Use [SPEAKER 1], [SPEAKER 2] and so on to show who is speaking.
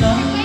[SPEAKER 1] 감사합니다.